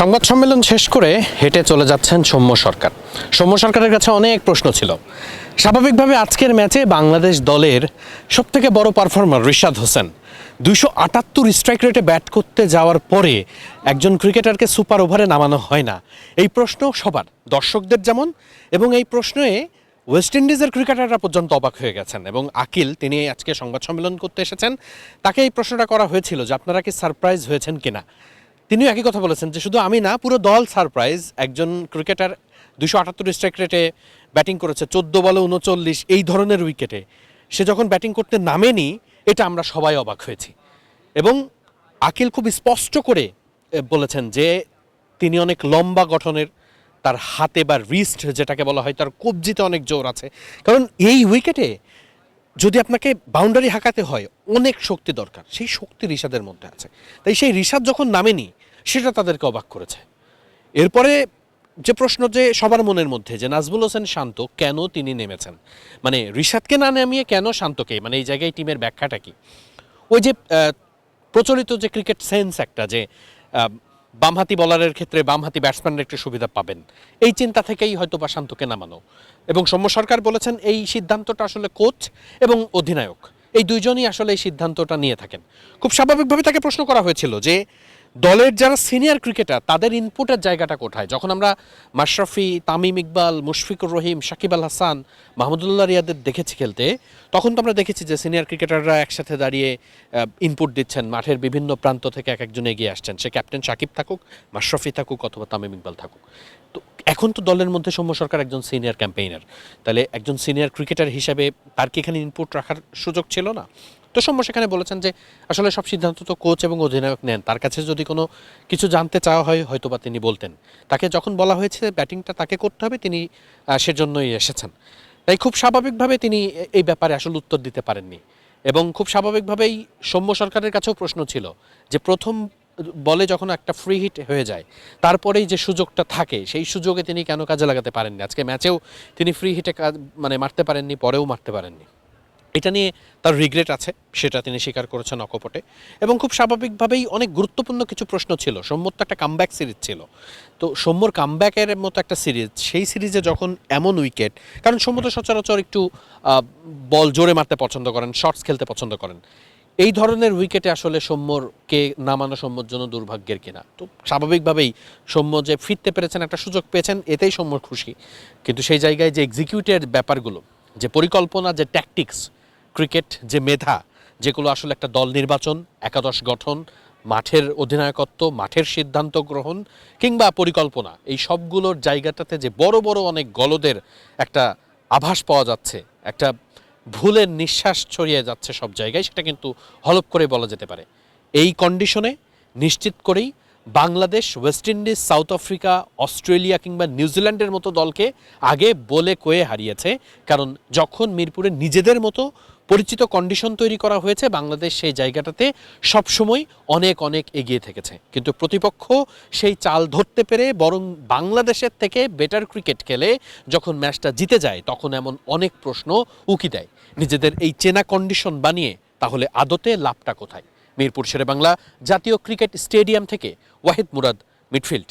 সংবাদ সম্মেলন শেষ করে হেঁটে চলে যাচ্ছেন সৌম্য সরকার। সৌম্য সরকারের কাছে অনেক প্রশ্ন ছিল। স্বাভাবিকভাবে আজকের ম্যাচে বাংলাদেশ দলের সবথেকে বড় পারফর্মার রিশাদ হোসেন। দুইশো আটাত্তর স্ট্রাইক রেটে ব্যাট করতে যাওয়ার পরে একজন ক্রিকেটারকে সুপার ওভারে নামানো হয় না। এই প্রশ্ন সবার, দর্শকদের যেমন, এবং এই প্রশ্নে ওয়েস্ট ইন্ডিজের ক্রিকেটাররা পর্যন্ত অবাক হয়ে গেছেন এবং আকিল, তিনি আজকে সংবাদ সম্মেলন করতে এসেছেন, তাকে এই প্রশ্নটা করা হয়েছিল যে আপনারা কি সারপ্রাইজ হয়েছেন কিনা। তিনিও একই কথা বলেছেন যে শুধু আমি না, পুরো দল সারপ্রাইজ, একজন ক্রিকেটার দুশো আটাত্তর স্ট্রাইক রেটে ব্যাটিং করেছে, চোদ্দ বলে উনচল্লিশ, এই ধরনের উইকেটে। সে যখন ব্যাটিং করতে নামেনি, এটা আমরা সবাই অবাক হয়েছি। এবং আকিল খুব স্পষ্ট করে বলেছেন যে তিনি অনেক লম্বা গঠনের তার হাতে বা রিস্ট যেটাকে বলা হয়, তার কবজিতে অনেক জোর আছে। কারণ এই উইকেটে যদি আপনাকে বাউন্ডারি হাঁকাতে হয়, অনেক শক্তি দরকার, সেই শক্তি রিশাদের মধ্যে আছে। তাই সেই রিশাদ যখন নামেনি সেটা তাদেরকে অবাক করেছে। এরপরে যে প্রশ্ন যে সবার মনের মধ্যে, যে নাজমুল হোসেন শান্ত কেন তিনি নেমেছেন? মানে রিশাদকে না নামিয়ে কেন শান্তকে? মানে এই জায়গায় টিমের ব্যাখ্যাটা কি? ওই যে প্রচলিত যে ক্রিকেট সেন্স একটা যে বামহাতি বলারের ক্ষেত্রে বামহাতি ব্যাটসম্যানের একটু সুবিধা পাবেন। এই চিন্তা থেকেই হয়তো বা শান্তকে নামানো। এবং সৌম্য সরকার বলেছেন এই সিদ্ধান্তটা আসলে কোচ এবং অধিনায়ক। এই দুইজনই আসলে এই সিদ্ধান্তটা নিয়ে থাকেন। খুব স্বাভাবিকভাবে তাকে প্রশ্ন করা হয়েছিল যে দলের যারা সিনিয়র ক্রিকেটার তাদের ইনপুটের জায়গাটা কোথায়? যখন আমরা মাশরাফি, তামিম ইকবাল, মুশফিকুর রহিম, সাকিব আল হাসান, মাহমুদুল্লাহ রিয়াদের দেখেছি খেলতে, তখন তো আমরা দেখেছি যে সিনিয়র ক্রিকেটাররা একসাথে দাঁড়িয়ে ইনপুট দিচ্ছেন। মাঠের বিভিন্ন প্রান্ত থেকে এক একজন এগিয়ে আসছেন। সে ক্যাপ্টেন সাকিব থাকুক, মাশরাফি থাকুক অথবা তামিম ইকবাল থাকুক। তো এখন তো দলের মধ্যে সৌম্য সরকার একজন সিনিয়র ক্যাম্পেইনার তাহলে একজন সিনিয়র ক্রিকেটার হিসাবে তার কি এখানে ইনপুট রাখার সুযোগ ছিল না? তো সেখানে বলেছেন যে আসলে সব সিদ্ধান্ত তো কোচ এবং অধিনায়ক নেন। তার কাছে যদি কোনো কিছু জানতে চাওয়া হয় হয়তো বা তিনি বলতেন। তাকে যখন বলা হয়েছে ব্যাটিংটা তাকে করতে হবে, তিনি সেজন্যই এসেছেন। তাই খুব স্বাভাবিকভাবে তিনি এই ব্যাপারে আসলে উত্তর দিতে পারেননি। এবং খুব স্বাভাবিকভাবেই সৌম্য সরকারের কাছেও প্রশ্ন ছিল যে প্রথম বলে যখন একটা ফ্রি হিট হয়ে যায়, তারপরেই যে সুযোগটা থাকে, সেই সুযোগে তিনি কেন কাজে লাগাতে পারেননি? আজকে ম্যাচেও তিনি ফ্রি হিটে মানে মারতে পারেননি, পরেও মারতে পারেননি। এটা নিয়ে তার রিগ্রেট আছে, সেটা তিনি স্বীকার করেছেন অকপটে। এবং খুব স্বাভাবিকভাবেই অনেক গুরুত্বপূর্ণ কিছু প্রশ্ন ছিল। সৌম্যর তো একটা কামব্যাক সিরিজ ছিল। তো সৌম্যর কামব্যাকের মতো একটা সিরিজ সেই সিরিজে যখন এমন উইকেট কারণ সৌম্য তো সচরাচর একটু বল জোরে মারতে পছন্দ করেন শর্টস খেলতে পছন্দ করেন। এই ধরনের উইকেটে আসলে সৌম্যরকে নামানো সৌম্যর জন্য দুর্ভাগ্যের কিনা। তো স্বাভাবিকভাবেই সৌম্য যে ফিরতে পেরেছেন, একটা সুযোগ পেয়েছেন, এতেই সৌম্যর খুশি। কিন্তু সেই জায়গায় যে এক্সিকিউটের ব্যাপারগুলো, যে পরিকল্পনা, যে ট্যাকটিক্স ক্রিকেট যে মেধা, যেগুলো আসলে একটা দল নির্বাচন, একাদশ গঠন, মাঠের অধিনায়কত্ব, মাঠের সিদ্ধান্ত গ্রহণ কিংবা পরিকল্পনা, এই সবগুলোর জায়গাটাতে যে বড় বড় অনেক গলদের একটা আভাস পাওয়া যাচ্ছে, একটা ভুলের নিঃশ্বাস ছড়িয়ে যাচ্ছে সব জায়গায়, সেটা কিন্তু হলপ করে বলা যেতে পারে। এই কন্ডিশনে নিশ্চিত করেই Bangladesh West Indies South Africa Australia কিংবা নিউজিল্যান্ডের মতো দলকে আগে বলে কয়ে হারিয়েছে, কারণ যখন মিরপুরে নিজেদের মতো পরিচিত কন্ডিশন তৈরি করা হয়েছে। বাংলাদেশ সেই জায়গাটাতে সবসময় অনেক অনেক এগিয়ে থেকেছে। কিন্তু প্রতিপক্ষ সেই চাল ধরতে পেরে বরং বাংলাদেশের থেকে বেটার ক্রিকেট খেলে যখন ম্যাচটা জিতে যায়, তখন এমন অনেক প্রশ্ন উকি দেয়। নিজেদের এই চেনা কন্ডিশন বানিয়ে তাহলে আদতে লাভটা কোথায়? মিরপুর শেরে বাংলা জাতীয় ক্রিকেট স্টেডিয়াম থেকে ওয়াহিদ মুরাদ মিডফিল্ড